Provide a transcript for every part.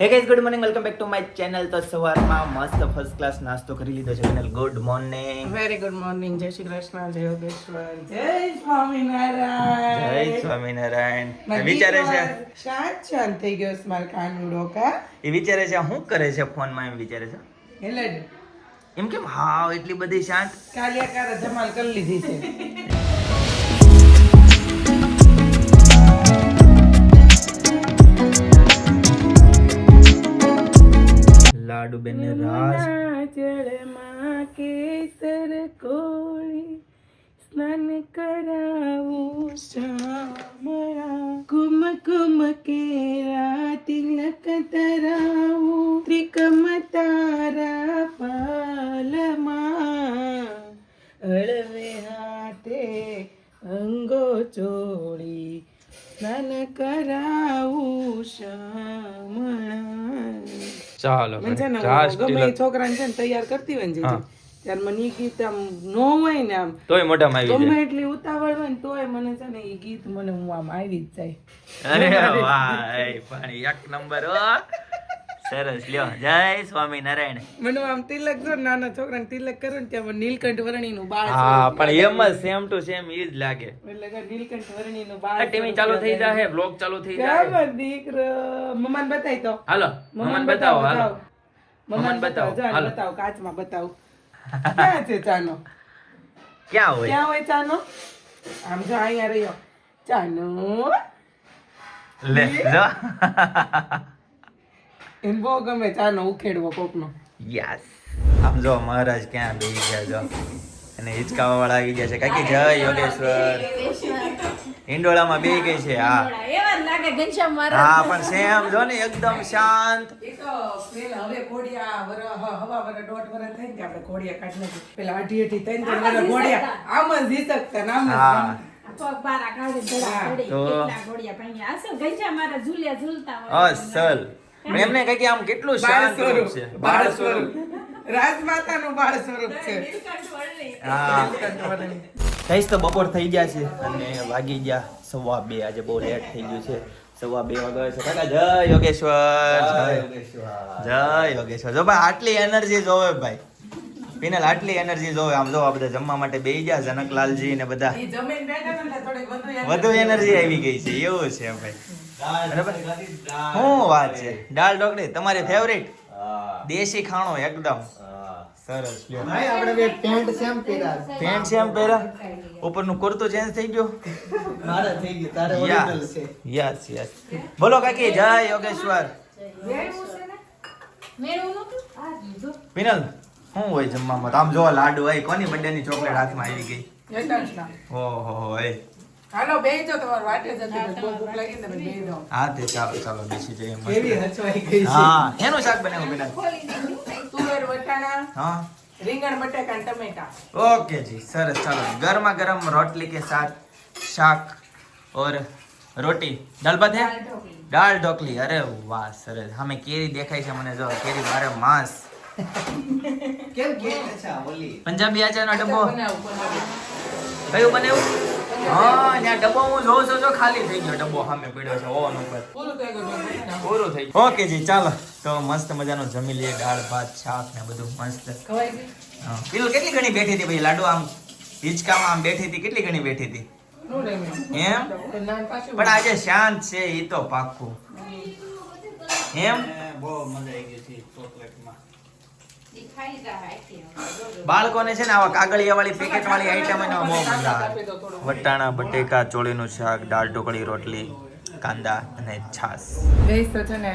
હે guys good morning welcome back to my channel તો સવારમાં મસ્ત ફર્સ્ટ ક્લાસ નાસ્તો કરી લીધો છે. Channel good morning very good morning Jai Shri Krishna જય યોગેશ્વર. જય સ્વામિનારાયણ. જય સ્વામિનારાયણ. વિચારે છે શાંત શાંત થઈ ગયો છે મારો કાનુડો કા એ વિચારે છે શું કરે છે ફોનમાં એમ વિચારે છે? એટલે એમ કેમ? હાવ એટલી બધી શાંત. કાલિયા કારા ધમાલ કરી લીધી છે. લાડુ બેન ને રાસ જળમાં કેસર કોળી સ્નાન કરાવું શામળા કુમ કુમ કેરા તિલક તરાવું ચાલો મને છે ને ગમે છોકરાને છે ને તૈયાર કરતી હોય ને. ત્યારે મને એ ગીત આમ નો હોય ને આમ તોય મોઢામાં આવી ગમે એટલી ઉતાવળ હોય ને તોય મને છે ને એ ગીત મને હું આમ આવી જ જાય. અરે વાહ પાણી એક નંબર હો. સરસ. લ્યો. જય સ્વામિનારાયણ. મને આમ તિલક જો ને નાના છોકરાને તિલક કરો ને ત્યાં નીલકંઠ નીલકંઠ વર્ણીનું બાળ હા પણ એમ જ સેમ ટુ સેમ ઈ જ લાગે. એટલે કે નીલકંઠ વર્ણીનું બાળ ટીવી ચાલુ થઈ જાય બ્લોગ ચાલુ થઈ જાય કેમ દીકરો મમ્માને બતાય તો. હાલો મમ્માને બતાવો હાલો. મમ્માને બતાવો, બતાવો હાલો. બતાવો કાચમાં બતાવો. ક્યાં છે ચાનો? ક્યાં હોય? ક્યાં હોય ચાનો? આમ જો અહીંયા રહ્યો. ચાનો? લે. જો. એને બહુ ગમે ચાનો ઉખેડવો કોકનો. યસ આમ જો મહારાજ ક્યાં બેસી ગયા જો. અને હિચકાવા વાળા આવી ગયા છે. કાકી જય યોગેશ્વર. હિંડોળામાં બે ગઈ છે હા. એવા જ લાગે ઘનશ્યામ મહારાજ હા પણ સેમ જો ને એકદમ શાંત. એ તો પેલા હવે ઘોડિયા હવા વર દોઢ વર થઈ ને આપણે ઘોડિયા કાઢી નાખી પેલા અઢી અઢી ત્રણ ત્રણ વર ઘોડિયા આમ જ જીસકતા ને હા. અસલ. એમને કે આમ કેટલું બાળ શાંત રૂપ સ્વરૂપ છે. બાળ સ્વરૂપ. રાજમાતાનું બાળ સ્વરૂપ છે. હા. તો બપોર થઈ ગયા છે અને વાગી ગયા. સવા બે આજે બહુ લેટ થઈ ગયું છે. સવા બે વાગ્યા છે. કાકા જય યોગેશ્વર. જય જય. યોગેશ્વર. જો ભાઈ આટલી એનર્જી જોવે ભાઈ. પીનલ આટલી એનર્જી જોવે. આમ જો આ બધા જમવા માટે બેસી ગયા જનકલાલજી ને બધા. વધુ એનર્જી આવી ગઈ છે. એવું છે ભાઈ. બરાબર? શું વાત છે? દાળ ઢોકળી તમારી ફેવરિટ દેશી ખાણો એકદમ. સરસ આપણે પેન્ટ સેમ પહેર્યા. પેન્ટ છે એમ પહેર્યા? ઉપરનું કુર્તો ચેન્જ થઈ ગયો? મારે થઈ ગયું તારે ઓરિજિનલ છે. Yes yes. બોલો કાકી જય યોગેશ્વર? આ શું હોય જમવામાં? તો આમ જો લાડુ હોય કોની બર્થડે ની ચોકલેટ હાથમાં આવી ગઈ? ઓહો હો એ. હાલો બેહી તમારે વાટે જતી ભૂખ લાગી તમે બેહી હા તે ચાલો ચાલો બેસી જઈએ કેવી હચવાઈ ગઈ છે? હા એનું શાક બનાવો બેટા? તુવેર વટાણા હા. રીંગણ બટાકા ટમેટા. ઓકે જી સરસ ચાલો. ગરમા ગરમ રોટલી કે સાથ શાક ઓર રોટી? દાલ ભાત હે? દાળ ઢોકલી અરે વાહ સરસ. હા કેરી દેખાય છે મને જો કેરી મારે માંસ. કેમ કે અચ્છા ઓલી? પંજાબી આચારનો ડબ્બો? કયું બને હા ત્યાં ડબ્બો હું જોઉં છું જો ખાલી થઈ ગયો ડબ્બો સામે પડ્યો છે ઓન ઉપર પૂરું થઈ ગયું બનાવું. પૂરું થઈ ગયું. ઓકે જી ચાલો. તો મસ્ત મજાનું જમી લઈએ દાળ ભાત શાક ને બધું મસ્ત. હા. પેલું કેટલી ઘણી બેઠી હતી ભાઈ? લાડુ આમ હિંચકામાં આમ બેઠી હતી કેટલી ઘણી બેઠી હતી? એમ. પણ આજે શાંત છે એ તો પાક્કું. એમ? બહુ મજા આવી ગઈ છે ચોકલેટમાં ઈ ખાઈ જાય આખી હવે. જો, જો. બાળકોને છે ને આવા કાગળિયા વાળી પેકેટ વાળી આઈટમ એનો બહુ મજા આવે. વટાણા બટેકા ચોળીનું શાક દાળ ઢોકળી રોટલી કાંદા અને છાસ ગઈશ તો છે ને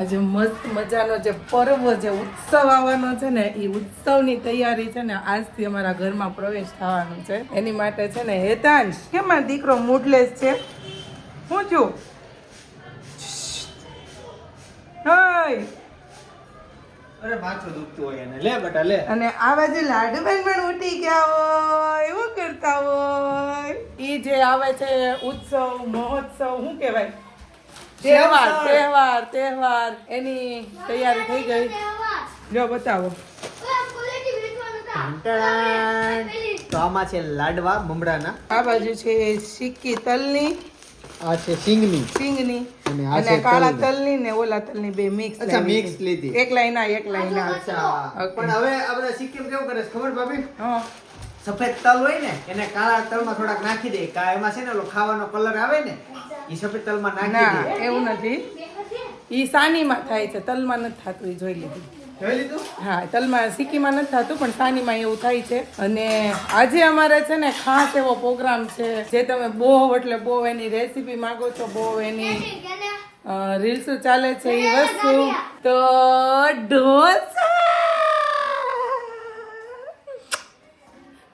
આજે મસ્ત મજાનો જે પર્વ જે ઉત્સવ આવવાનો છે ને એ ઉત્સવની તૈયારી છે ને આજથી અમારા ઘરમાં પ્રવેશ થવાનો છે. એની માટે છે ને હેતાંશ કેમ મારો દીકરો મૂડલેસ છે? હું છું? હાય અરે માથું દુખતું હોય એને લે બેટા લે અને આ બાજુ પણ ઉઠી ગયા હોય એવું કરતા હોય. એ જે આવે છે ઉત્સવ મહોત્સવ શું કહેવાય? તહેવાર તહેવાર. તહેવાર એની તૈયારી થઈ ગઈ. જો બતાવો. તો આમાં છે લાડવા મમડાના આ બાજુ છે સિક્કી તલની. આ છે સિંગની. સિંગની. અને આ છે કાળા તલની. ને ઓલા તલની બે મિક્સ અચ્છા, મિક્સ લીધી. એક લાઈના એક લાઈના અચ્છા. પણ હવે આપણે સિક્કિમ કેવું કરે છે ખબર ભાભી? હા. સફેદ તલ હોય ને એને કાળા તલમાં થોડાક નાખી દે. કા એમાં છે ને ઓલો ખાવાનો કલર આવે ને એ સફેદ તલમાં નાખી ના દે. એવું નથી. ઈ સાનીમાં થાય છે તલમાં નથી થતું એ જોઈ લીધું. હા, તલમાં સિક્કીમાં નથી થતું, પણ સાનીમાં એવું થાય છે. અને આજે અમારે છે ને ખાસ એવો પ્રોગ્રામ છે, જે તમે બહુ એટલે બહુ એની રેસીપી માંગો છો બહુ એની રીલ્સ ચાલે છે એ વસ્તુ. તો ઢોસા!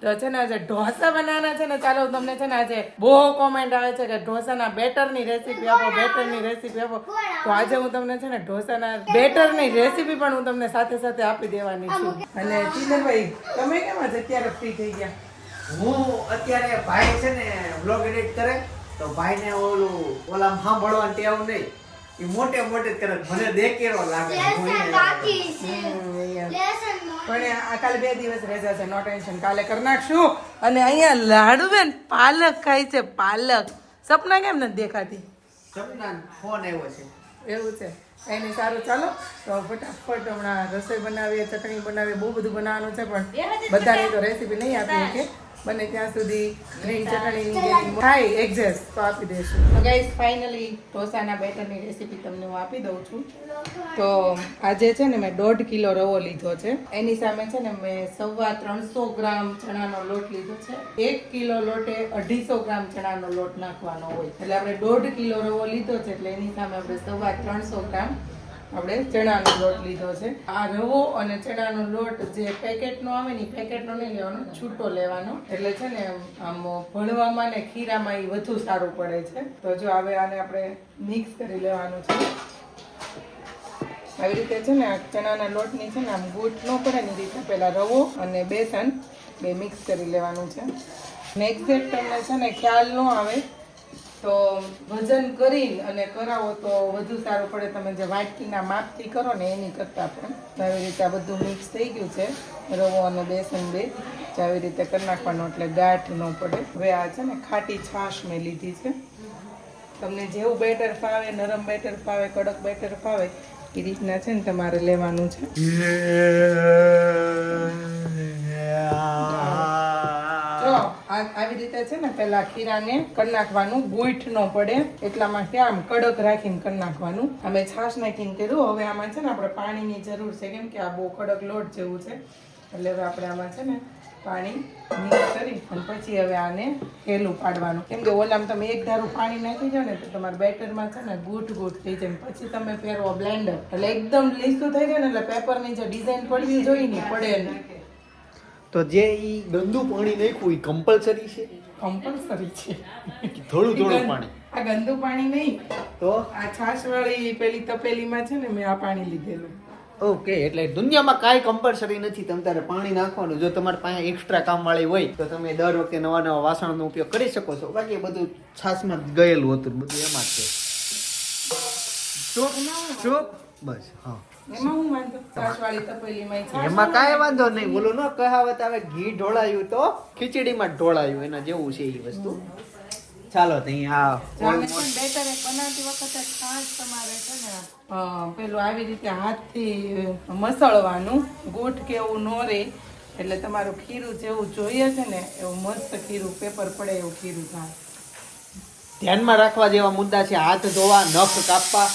તો છે ને આજે ઢોસા બનાવવાના છે ને ચાલો તમને છે ને આજે બહુ કોમેન્ટ આવે છે કે ઢોસાના બેટરની રેસીપી આપો બેટરની રેસીપી આપો. તો આજે હું તમને છે ને ઢોસાના બેટરની રેસીપી પણ હું તમને સાથે સાથે આપી દેવાની છું. અને ચિંતનભાઈ તમે કેમ આજે અત્યારે ફ્રી થઈ ગયા? હું અત્યારે ભાઈ છે ને વ્લોગ એડિટ કરે તો ભાઈને ઓલું ઓલા સાંભળવાનું ટેવ નહીં. એ મોટે મોટે જ કરે મને દેખેરો લાગે પણ આ કાલે બે દિવસ રજા છે નો ટેન્શન. કાલે કરી નાખશું. અને અહીંયા લાડુબેન પાલક ખાય છે પાલક. સપના કેમ નથી દેખાતી? સપના ફોન આવ્યો છે. એવું છે. એની સારું ચાલો. તો ફટાફટ હમણાં રસોઈ બનાવીએ ચટણી બનાવીએ બહુ બધું બનાવવાનું છે પણ બધાની તો રેસીપી નહીં આપી કે બને ત્યાં સુધી ગ્રીન ચટણીની થાય એક્ઝેસ્ટ તો આપી દઈશું તો ગાઈસ ફાઇનલી ઢોસાના બેટરની રેસીપી તમને હું આપી દઉં છું. તો આજે છે ને મેં દોઢ કિલો રવો લીધો છે. એની સામે છે ને મેં સવા ત્રણસો ગ્રામ ચણાનો લોટ લીધો છે. એક કિલો લોટે અઢીસો ગ્રામ ચણાનો લોટ નાખવાનો હોય. એટલે આપણે દોઢ કિલો રવો લીધો છે એટલે એની સામે આપણે સવા ત્રણસો ગ્રામ આપણે ચણાનો લોટ લીધો છે. આ રવો અને ચણાનો લોટ જે પેકેટનો આવે ને પેકેટનો નહીં લેવાનો, છૂટો લેવાનો. એટલે છે ને, આમ ભણવામાં ને ખીરામાં એ વધુ સારું પડે છે. તો જો હવે આને આપણે મિક્સ કરી લેવાનું છે. આવી રીતે છે ને, આ ચણાના લોટની છે ને, આમ ગૂંટ ન પડે ને એ રીતે પહેલાં રવો અને બેસન બે મિક્સ કરી લેવાનું છે. નેક્સ્ટ તમને છે ને ખ્યાલ ન આવે તો વજન કરી અને કરાવો તો વધુ સારું પડે. તમે જે વાટકીના માપથી કરો ને એની કરતાં પણ તો આવી રીતે આ બધું મિક્સ થઈ ગયું છે. રવો અને બેસન બે. જે આવી રીતે કરી નાખવાનું એટલે ગાંઠ ન પડે. હવે આ છે ને ખાટી છાશ મેં લીધી છે. તમને જેવું બેટર ફાવે, નરમ બેટર ફાવે, કડક બેટર ફાવે, એ રીતના છે ને તમારે લેવાનું છે. આવી રીતે છે ને પેલા ખીરાને કરી નાખવાનું, ગૂંઠ ન પડે એટલા માટે આમ કડક રાખીને કરી નાખવાનું. અમે છાશ નાખીને કર્યું, હવે આમાં છે ને આપણે પાણીની જરૂર છે, કેમ કે આ બહુ કડક લોટ જેવું છે. એટલે હવે આપણે આમાં છે ને પાણી મિક્સ કરી અને પછી હવે આને હેલું પાડવાનું. કેમ કે ઓલામાં તમે એક ધારું પાણી નાખી જાઓ ને તો તમારા બેટરમાં છે ને ગૂંઠ ગૂંઠ થઈ જાય પછી તમે ફેરવો બ્લેન્ડર. એટલે એકદમ લીસું થઈ જાય ને એટલે પેપરની જે ડિઝાઇન પડવી જોઈએ ને પડે નહીં. તો જે ઈ ગંદુ પાણી નાખ્યું ઈ કમ્પલસરી છે? કમ્પલસરી છે. થોડું થોડું પાણી. આ ગંદુ પાણી નહીં. તો? આ છાશ વાળી પેલી તપેલીમાં છે ને મેં આ પાણી લીધેલું. ઓકે એટલે દુનિયામાં કાંઈ કમ્પલસરી નથી. તમે તારે પાણી નાખવાનું. જો તમારી પાસે એક્સ્ટ્રા કામવાળી હોય તો તમે દર વખતે નવા નવા વાસણનો ઉપયોગ કરી શકો છો. બાકી એ બધું છાશમાં જ ગયેલું હતું. બધું એમાં જ છે. બસ હા. એમાં કઈ વાંધો? છાશ છાશ નહીં બોલો ન કહાવત આવે ઘી ઢોળાયું તો ખીચડીમાં ઢોળાયું એના જેવું છે એ વસ્તુ. ચાલો તો અહીંયા બનાવતી વખતે ખાસ તમારે છે ને પેલું આવી રીતે હાથથી મસળવાનું. ગોઠ કે એવું ન રહે એટલે તમારું ખીરું જેવું જોઈએ છે ને એવું મસ્ત ખીરું પેપર પડે એવું ખીરું થાય. ધ્યાનમાં રાખવા જેવા મુદ્દા છે હાથ ધોવા નખ કાપવા.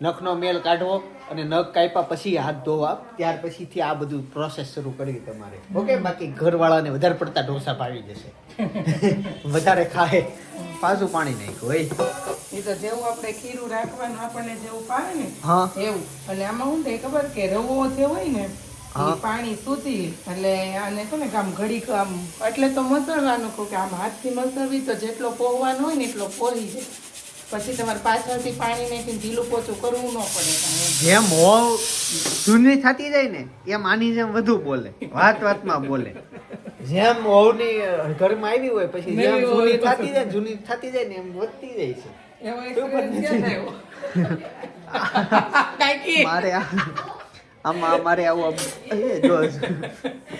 નખનો મેલ કાઢવો અને નખ કાપ્યા પછી હાથ ધોવા. ત્યાર પછીથી આ બધું પ્રોસેસ શરૂ કરવી તમારે. ઓકે બાકી ઘરવાળાને વધારે પડતા ઢોસા ભાવી જશે. વધારે ખાય. પાછું પાણી નાખ્યું હોય એ તો જેવું આપણે ખીરું રાખવાનું આપણને જેવું પાવે ને હા. એવું. અને આમાં શું થાય ખબર કે રવો જે હોય ને પાણી સૂતી એટલે આને શું ને આમ ઘડીક આમ એટલે તો મસળવાનું કહું કે આમ હાથથી મસળવી તો જેટલો પોહવાનો હોય ને એટલો પોહી જાય. પછી તમારે પાછળથી પાણી નાખીને ઢીલું પોચું કરવું ન પડે જેમ હોવ જૂની થતી જાય ને એમ આની જેમ વધુ બોલે વાત વાતમાં બોલે. જેમ હોવની ઘરમાં આવી હોય પછી જેમ જૂની. થતી જાય જૂની થતી જાય ને એમ વધતી જાય છે. મારે આમાં મારે આવું જો.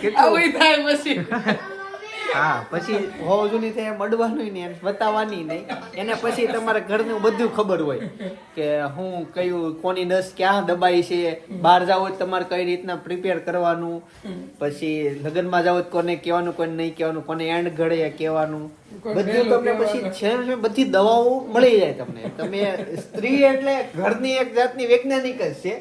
કેટલું થાય પછી. હા પછી હોવ જૂની થાય મડવાનું નહીં બતાવવાની નહીં. એને પછી તમારા ઘરનું બધું ખબર હોય કે હું કયું કોની નસ ક્યાં દબાઈ છે બહાર જાવ તો તમારે કઈ રીતના પ્રિપેર કરવાનું પછી લગ્નમાં જાવ તો કોને કહેવાનું કોને નહીં કહેવાનું કોને એન્ડ ઘડે કહેવાનું. બધું તમને પછી છે બધી દવાઓ મળી જાય તમને. તમે સ્ત્રી એટલે ઘરની એક જાતની વૈજ્ઞાનિક જ છે.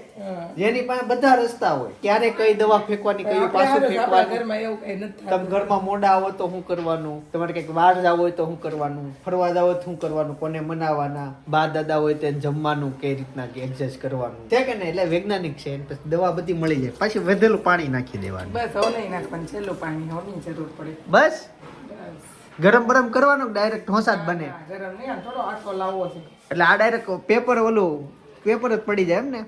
જેની પાસે બધા રસ્તા હોય. ક્યારે કઈ દવા ફેંકવાની કઈ પાછું ફેંકવાનું. તમે. ઘરમાં મોડા આવો તો શું કરવાનું? તમારે કંઈક બહાર જવું હોય તો શું કરવાનું? ફરવા જવું હોય તો શું કરવાનું? કોને મનાવવાના? બા દાદા હોય તો જમવાનું કઈ રીતના કે એડજસ્ટ કરવાનું? છે કે ને એટલે વૈજ્ઞાનિક છે પછી દવા બધી મળી જાય. પછી વધેલું પાણી નાખી દેવાનું. બસ હવે નહીં નાખવાનું. છેલ્લું પાણી હવની જરૂર પડે. બસ. ગરમ ગરમ કરવાનું ડાયરેક્ટ ઢોસા જ બને? ગરમ નહીં થોડો આટલો લાવવો છે. એટલે આ ડાયરેક્ટ પેપર ઓલું પેપર જ પડી જાય એમ ને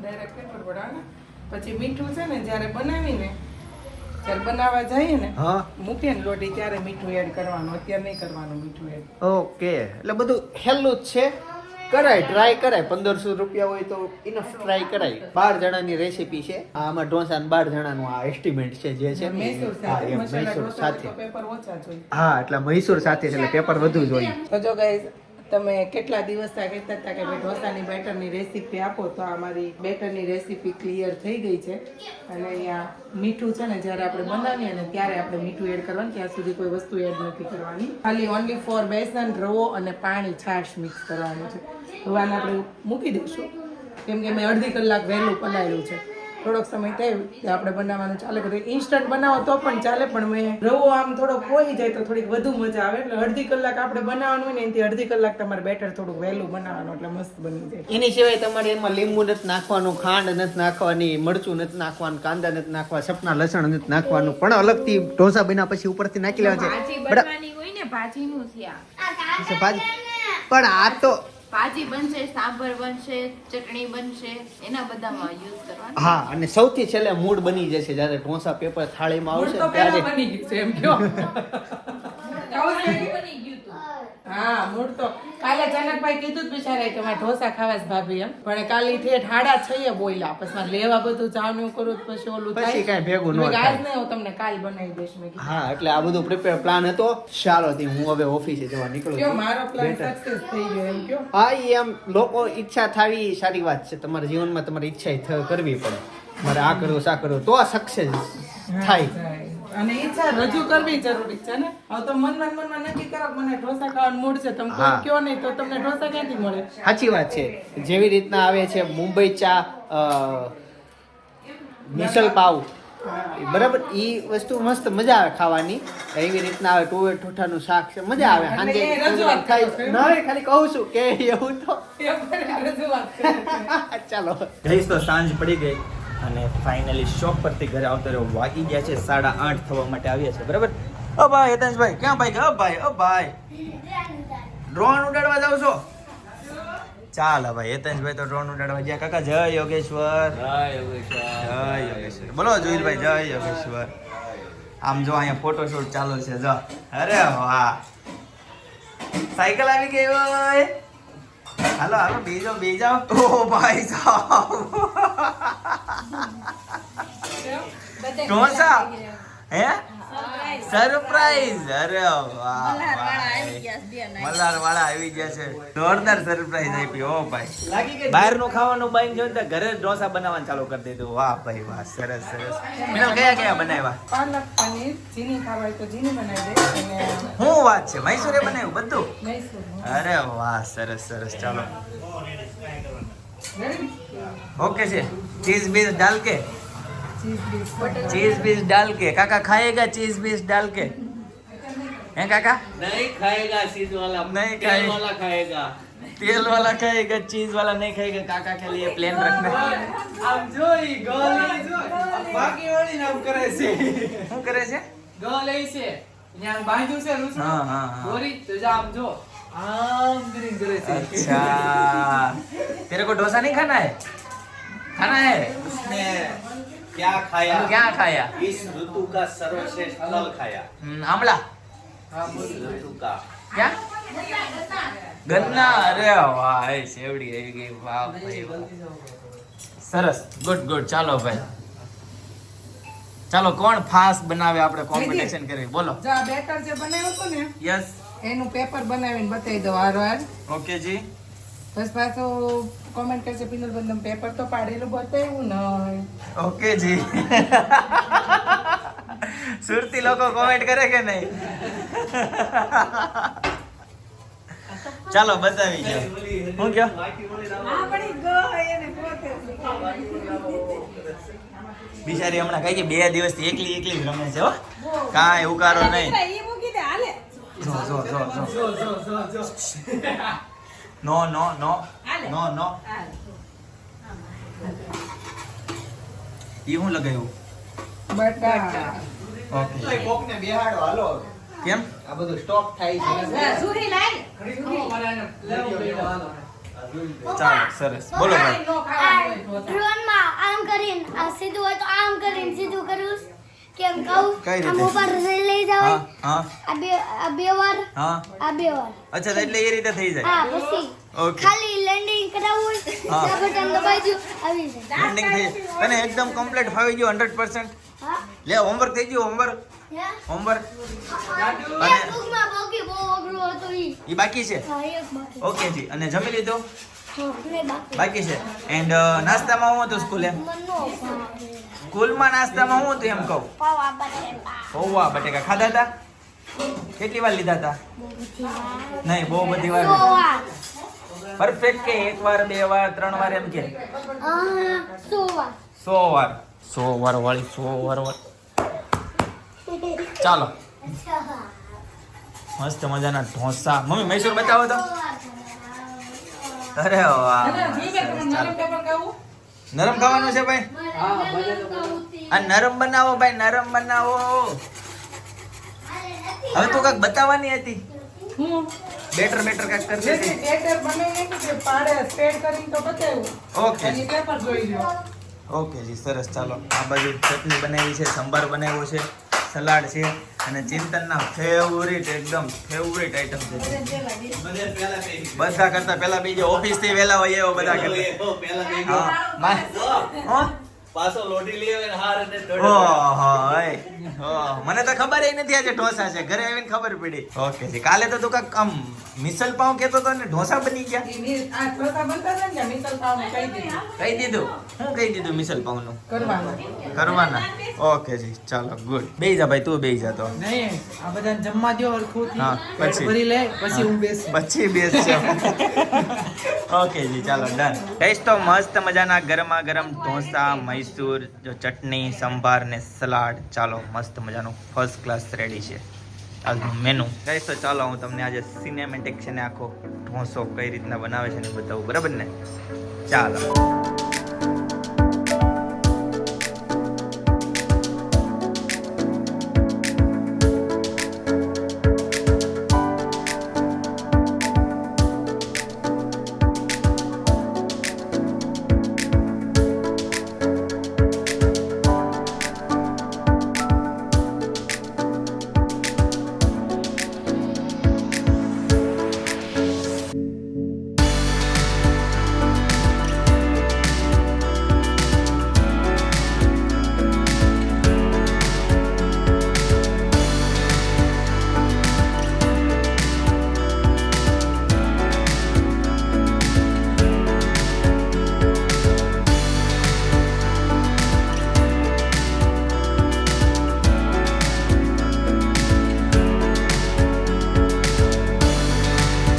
ડાયરેક્ટ પેપર પડે પછી મીઠું છે ને જ્યારે બનાવીને જ્યારે બનાવવા જઈએ ને હા. મૂકીએ ને લોટી ત્યારે મીઠું એડ કરવાનું અત્યારે નહીં કરવાનું મીઠું એડ ઓકે એટલે બધું હેલું જ છે. કરાય ટ્રાય કરાય. પંદરસો રૂપિયા હોય તો ઇનફ ટ્રાય કરાય. બાર જણાની રેસીપી છે. આ આમાં ઢોસા બાર જણાનું આ એસ્ટિમેટ છે જે છે. મૈસૂર સાથે. જોઈએ હા એટલે મૈસૂર સાથે એટલે પેપર વધુ જ તો જો ગાઈઝ તમે કેટલા દિવસ આ કહેતા હતા કે ભાઈ ઢોસાની બેટરની રેસીપી આપો તો આ મારી બેટરની રેસીપી ક્લિયર થઈ ગઈ છે. અને અહીંયા મીઠું છે ને જ્યારે આપણે બનાવીએ ને ત્યારે આપણે મીઠું એડ કરવાનું, ત્યાં સુધી કોઈ વસ્તુ એડ નથી કરવાની. ખાલી ઓનલી ફોર બેસન, રવો અને પાણી છાશ મિક્સ કરવાનું છે. હવે આને આપણે મૂકી દઈશું. કેમ કે મેં અડધી કલાક વહેલું પલાળ્યું છે. થોડોક સમય થાય કે આપણે બનાવવાનું ચાલે કરીએ. ઇન્સ્ટન્ટ બનાવો તો પણ ચાલે પણ મેં રવો આમ થોડો કોઈ જાય તો થોડીક વધુ મજા આવે. એટલે અડધી કલાક આપણે બનાવવાનું હોય ને એનાથી અડધી કલાક તમારે બેટર થોડું વહેલું બનાવવાનું એટલે મસ્ત બની જાય. એની સિવાય તમારે એમાં લીંબુ નથી નાખવાનું ખાંડ નથી નાખવાની મરચું નથી નાખવાનું કાંદા નથી નાખવા સપના લસણ નથી નાખવાનું. પણ અલગથી ઢોસા બન્યા પછી ઉપરથી નાખી લેવા છે. ભાજીનું છે ભાજી પણ આ તો ભાજી બનશે સાંભર બનશે ચટણી બનશે એના બધામાં યુઝ કરવાનું. હા અને સૌથી છેલ્લે મૂડ બની જશે જ્યારે ઢોસા પેપર થાળીમાં આવશે ત્યારે બની ગયું છે એમ કયો. બની ગયું હા મૂળ તો કાલે જનકભાઈ કીધું બિચારા કે મારે ઢોસા ખાવા જ ભાભી એમ. પણ કાલે ઠેઠ હાડા છઈએ બોલ્યા. પછી મારે લેવા બધું જાણ્યું કરું પછી ઓલું થાય. પછી કાંઈ ભેગું ન થાય. આજ નહીં હું તમને કાલ બનાવી દઈશ. મેં હા એટલે આ બધું પ્રિપેર પ્લાન હતો. ચાલો થી હું હવે ઓફિસે જવા નીકળું છું. મારો પ્લાન સક્સેસ થઈ ગયો એમ કયો. હા એમ લોકો ઈચ્છા થાવી સારી વાત છે. તમારા જીવનમાં તમારી ઈચ્છા કરવી પડે મારે આ કરવું સા કરવું તો આ સક્સેસ થાય. અને ઈચ્છા રજૂ કરવી જરૂરી છે ને? હવે તો મનમાં મનમાં નક્કી કરો મને ઢોસા ખાવાનું મૂડ છે તમે કોઈ કયો નહીં તો તમને ઢોસા ક્યાંથી મળે? સાચી વાત છે. જેવી રીતના આવે છે મુંબઈ ચા મિસલ પાઉ. બરાબર એ વસ્તુ મસ્ત મજા આવે ખાવાની. એવી રીતના આવે ટુવે ઠોઠાનું શાક છે મજા આવે. સાંજે? નહીં ખાલી કહું છું કે એવું તો. ચાલો. ગઈશ તો સાંજ પડી ગઈ. અને ફાઇનલી શોપ પરથી ઘરે આવતો રહ્યો વાગી ગયા છે સાડા આઠ થવા માટે આવ્યા છે બરાબર? ઓ ભાઈ હેતેશભાઈ ક્યાં ભાઈ? ઓ ભાઈ ઓ ભાઈ. ડ્રોન ઉડાડવા જાવ છો? ચાલ ભાઈ હેતેશભાઈ તો ડ્રોન ઉડાડવા ગયા. કાકા જય યોગેશ્વર. જય યોગેશ્વર. બોલો જોઈલભાઈ જય યોગેશ્વર. આમ જો અહીંયા ફોટોશૂટ ચાલુ છે જો. અરે વાહ. સાયકલ આવી ગઈ હોય હાલો હાલો બેજો બેજાઓ ઓ ભાઈ સાહેબ ઢોસા હે સરપ્રાઈઝ અરે વાહ મલ્હાર વાળા આવી ગયા છે જોરદાર સરપ્રાઈઝ આપી ઓ ભાઈ. બહારનું બહારનું ખાવાનું બંધ જોઈને ને ઘરે જ ઢોસા બનાવવાનું ચાલુ કરી દીધું. વાહ ભાઈ વાહ સરસ સરસ. મેડમ કયા કયા બનાવ્યા? પાલક પનીર જીની ખાવા હોય તો જીની બનાવી દે. હું વાત છે મૈસૂરે બનાવ્યું બધું? અરે વાહ સરસ સરસ. ચાલો. ઓકે છે. ચીઝ બીઝ ડાલ કે? चीज बीज डाल के काका खाएगा चीज बीज डाल के हैं काका नहीं खाएगा चीज वाला नहीं तेल खाएगा। वाला खाएगा तेल वाला खाएगा चीज वाला नहीं खाएगा काका के लिए प्लेन रखना આમ જોઈ ગોલ ઈ જો બાકી વાળી નામ કરે છે શું કરે છે ગોલ ઈ છે ત્યાં બાંધ્યું છે રૂસડું. हाँ हाँ हाँ દોરી તો જા આમ જો આમ કરીને કરે છે अच्छा तेरे को डोसा नहीं खाना है खाना है उसने क्या खाया क्या खाया इस ऋतु का सर्वश्रेष्ठ फल खाया हम्म, आमला इस ऋतु का क्या गन्ना अरे वाह એ સેવડી આવી ગઈ વાહ ભાઈ વાહ સરસ ગુડ ગુડ ચાલો ભાઈ ચાલો કોણ ફાસ્ટ બનાવે આપણે કોમ્પિટિશન કરવી બોલો જો આ બેટર જે બનાવ્યું હતું ને યસ એનું પેપર બનાવીને બતાવી દો વાર વાર ઓકે જી બસ પાછો કોમેન્ટ કરશે પિનલ બંધમ પેપર તો પાડેલું બતાવ્યું ને. ઓકે જી. સુરતી લોકો કોમેન્ટ કરે કે નહીં? ચાલો બતાવી જાઓ હું કયો? બિચારી હમણાં કઈ કે બે દિવસથી એકલી એકલી જ રમે છે હો. કાંઈ ઉકારો નહીં. જો જો જો જો. નો નો નો નો no. ઈ હું લગાવ્યું બટા. ઓકે કોકને બેહાડો હાલો. કેમ? આ બધું સ્ટોક થાય છે. ચાલો સરસ. બોલો ભાઈ. ડ્રોનમાં આમ કરીને આ સીધું હોય તો આમ કરીને સીધું કરવું કેમ કહું? કઈ રીતે? ઉપર લઈ જાવ હા. આ બે આ બે વાર? હા. આ બે વાર. અચ્છા એટલે એ રીતે થઈ જાય. હા પછી ઓકે ખાલી લેન્ડિંગ કરાવું હા. બટન દબાઈ દઉં આવી જાય. લેન્ડિંગ થઈ અને એકદમ કમ્પ્લીટ ફાવી ગયો 100% હા. લે હોમવર્ક થઈ ગયું હોમવર્ક હોમવર્ક અને બુકમાં બાકી બહુ અઘરું હતું ઈ. એ બાકી છે? હા એક બાકી. ઓકે જી. અને જમી લીધું? બાકી છે. એન્ડ નાસ્તામાં હું હતું સ્કૂલે? સ્કૂલમાં નાસ્તામાં હું હતું એમ કહું. પૌવા બટેકા ખાધા હતા? કેટલી વાર લીધા હતા? નહીં, બહુ બધી વાર પરફેક્ટ કે એક વાર, બે વાર, ત્રણ વાર એમ કે? સો વાર. સો વાર વાળી, સો વાર વાળી. ચાલો. મસ્ત મજાના ઢોસા. મમ્મી, મૈસૂર બતાવો તો. અરે વાહ. નરમ ખાવાનું છે ભાઈ? આ નરમ બનાવો ભાઈ નરમ બનાવો. હવે તું કાંઈક બતાવવાની હતી. બેટર બેટર કાંઈક કરી દે બેટર બનાવીને કે પાડે સ્પ્રેડ કરીને તો બતાવ્યું. ઓકે. અને પેપર જોઈ લો ઓકે જી સરસ. ચાલો આ બાજુ ચટણી બનાવી છે સંભાર બનાવ્યો છે. સલાડ છે અને ચિંતનના ફેવરિટ એકદમ ફેવરિટ આઈટમ છે. બધા કરતા પહેલા બીજો ઓફિસથી વહેલા હોય એવો બધા કરતા? પાછો લોટી લઈ આવે હાર અને મને તો ખબર એ નથી આજે ઢોસા છે. ઘરે આવીને ખબર પડી. ઓકે. જી કાલે તો તું કાક આમ મિસલ પાઉં કહેતો હતો ને ઢોસા બની ગયા. ઈ મી- આ ઢોસા બનતા હતા ને મિસલ પાવને કહી દીધું. કહી દીધું? હું કહી દીધું મિસલ પાઉં નું કરવાના. ઓકે જી ચાલો ગુડ. બેહી જા ભાઈ તું બે જા તો. નહીં આ બધા જમવા દો હરખુંથી. હા, પછી. ભરી લે પછી હું બેસ. પછી બેસશે ઓકે જી ચાલો ડન. ટેસ્ટ તો મસ્ત મજાના ગરમા ગરમ ઢોસા મૈસૂર જો ચટણી સંભાર ને સલાડ. ચાલો મસ્ત મજાનું ફર્સ્ટ ક્લાસ રેડી છે. આજનું મેનુ કહીશ તો ચાલો, હું તમને આજે સિનેમેટિક છે ને આખો ઢોંસો કઈ રીતના બનાવે છે ને બતાવું. બરાબર ને? ચાલો.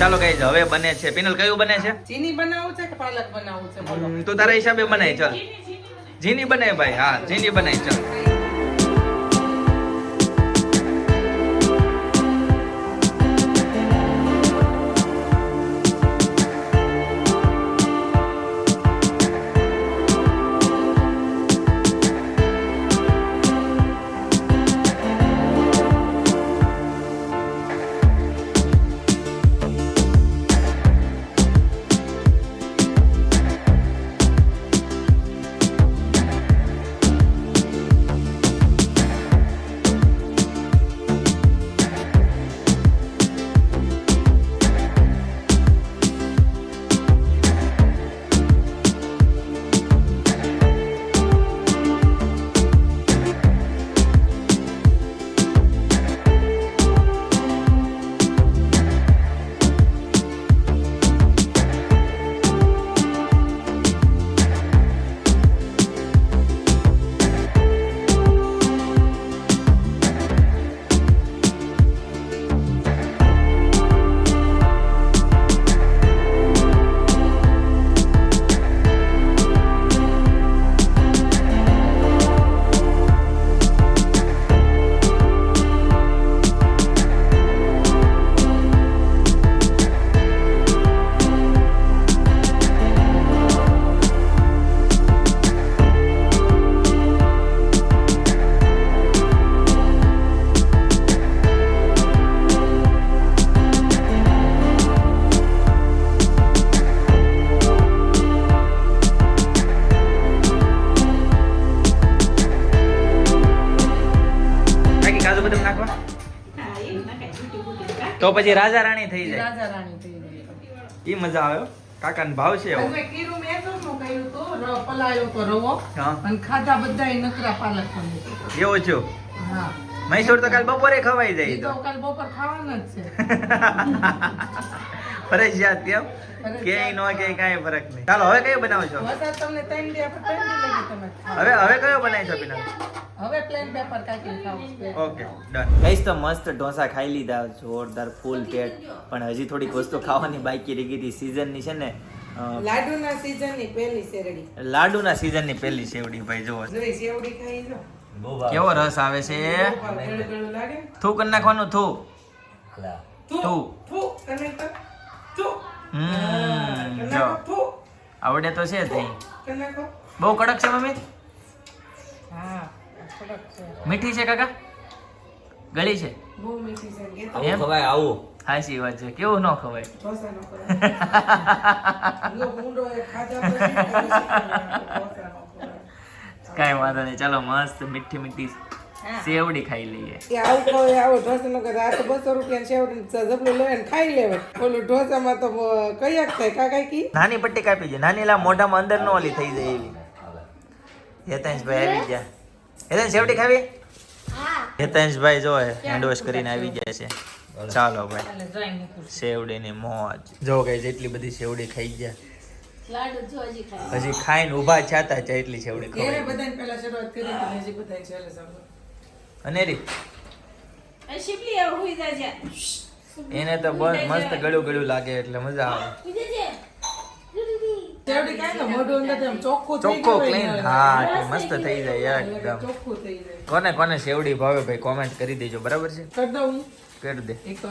ચાલો કઈ હવે બને છે. પિનલ કયું બને છે? ચીની બનાવવું છે કે પાલક બનાવવું છે? બોલો. તું તારા હિસાબે બનાય ચાલ. જીની બનાય ભાઈ હા જીની બનાય ચાલ. પછી રાજા રાણી થઈ જાય. રાજા રાણી થઈ જાય. એ મજા આવે કાકાને ભાવ છે એવો મેં કીરું મેં તો શું કહ્યું તો ર- પલાળ્યો તો રવો. અને ખાધા બધા નકરા પાલક પણ એવો છો? હા. મૈસૂર તો કાલ બપોરે ખવાઈ જાય તો. કાલ બપોર ખાવાનું જ છે. ફરજિયાત કેમ કે નો કે કાંઈ ફરક નહીં. ચાલો હવે કયો બનાવો છો? તમને દી આપણે દી. હવે હવે કયો બનાવી છો પીના હવે પ્લેન પેપર કાઢીને ખાવું ઓકે ડન. ગઈસ તો મસ્ત ઢોસા ખાઈ લીધા. જોરદાર ફૂલ પેટ. પણ હજી થોડીક વસ્તુ ખાવાની બાકી રહી ગઈ હતી. સીઝનની છે ને લાડુના સીઝનની પહેલી શેરડી. લાડુના સીઝનની પહેલી શેવડી ભાઈ જુઓ. શેવડી ખાઈ જો કેવો રસ આવે છે? થૂક નાખવાનું થૂ. થુ, થુ. હમ જો. આવડે તો છે તે બહુ કડક છે મમ્મી? હા કડક છે. મીઠી છે કાકા? ગળી છે? બહુ મીઠી છે. એમ? ખવાય આવું. હાચી વાત છે. કેવું ન ખવાય. કાંઈ વાંધો નહીં. ચાલો મસ્ત મીઠી મીઠી સેવડી ખાઈ લઈએ. એ આવું કહો આવો ઢોસાનો કરે. આ તો બસો રૂપિયા સેવડી જબલું લે ને ખાઈ લેવાય ઓલું ઢોસામાં તો કયા જ થાય? કાકા કી? નાની પટ્ટી કાપી જાય નાની લા મોઢામાં અંદર નો ઓલી થઈ જાય એવી. હેતાંશભાઈ આવી ગયા. હેતાંશ સેવડી ખાવી? હા. હેતાંશભાઈ જો હેન્ડ વોશ કરીને આવી ગયા છે. ચાલો ભાઈ. સેવડીની મોજ. જો કઈ જેટલી બધી સેવડી ખાઈ ગયા. હજી ખાઈને ઊભા છાતા છે એટલી સેવડી ખવાય બધાને પહેલા શરૂઆત કરી હજી બધાને છેલ્લે સમજો અનેરી એને તો બસ મસ્ત ગળ્યું ગળું લાગે એટલે મજા આવે. શેવડી ચોખ્ખું ચોખ્ખો ક્લીન હા મસ્ત થઈ જાય એકદમ. ચોખ્ખું થઈ જાય. કોને કોને સેવડી ભાવે ભાઈ કોમેન્ટ કરી દેજો બરાબર છે? કરી દઉં હું? કરી દે. એક તો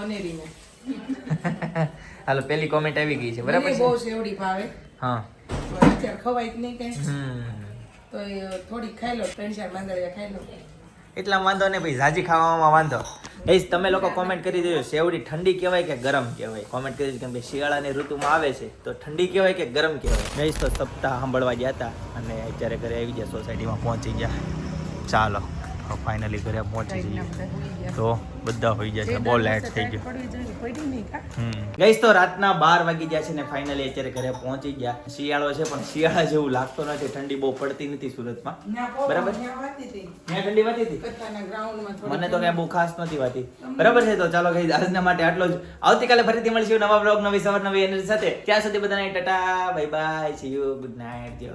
હાલો પેલી કોમેન્ટ આવી ગઈ છે બરાબર બહુ શેવડી ભાવે. હા. ખવાય જ નહીં કઈ. હમ. તો થોડી ખાઈ લો ત્રણ ચાર માંદળિયા ખાઈ લો. એટલા વાંધો નહીં ભાઈ ઝાજી ખાવામાં વાંધો. એ તમે લોકો કોમેન્ટ કરી દેજો સેવડી ઠંડી કહેવાય કે ગરમ કહેવાય? કોમેન્ટ કરી દેજો, કેમ કે શિયાળાની ઋતુમાં આવે છે, તો ઠંડી કહેવાય કે ગરમ કહેવાય? ગઈશ તો સપ્તાહ સાંભળવા ગયા હતા અને અત્યારે ઘરે આવી ગયા સોસાયટીમાં પહોંચી ગયા. ચાલો. ફાઇનલી ઘરે પહોંચી જઈએ. તો બધા હોઈ જાય છે. બહુ લેટ થઈ ગયું. ગઈશ તો રાતના બાર વાગી ગયા છે ને ફાઇનલી અત્યારે ઘરે પહોંચી ગયા. શિયાળો છે પણ શિયાળા જેવું લાગતો નથી. ઠંડી બહુ પડતી નથી સુરતમાં. બરાબર. ઠંડી વાતી હતી? મને તો કઈ બહુ ખાસ નથી વાતી. બરાબર છે? તો ચાલો કઈ આજના માટે આટલો જ. આવતીકાલે ફરીથી મળીશું નવા બ્લોગ નવી સવાર નવી એનર્જી સાથે. ત્યાં સુધી બધાને tata bye bye see you good night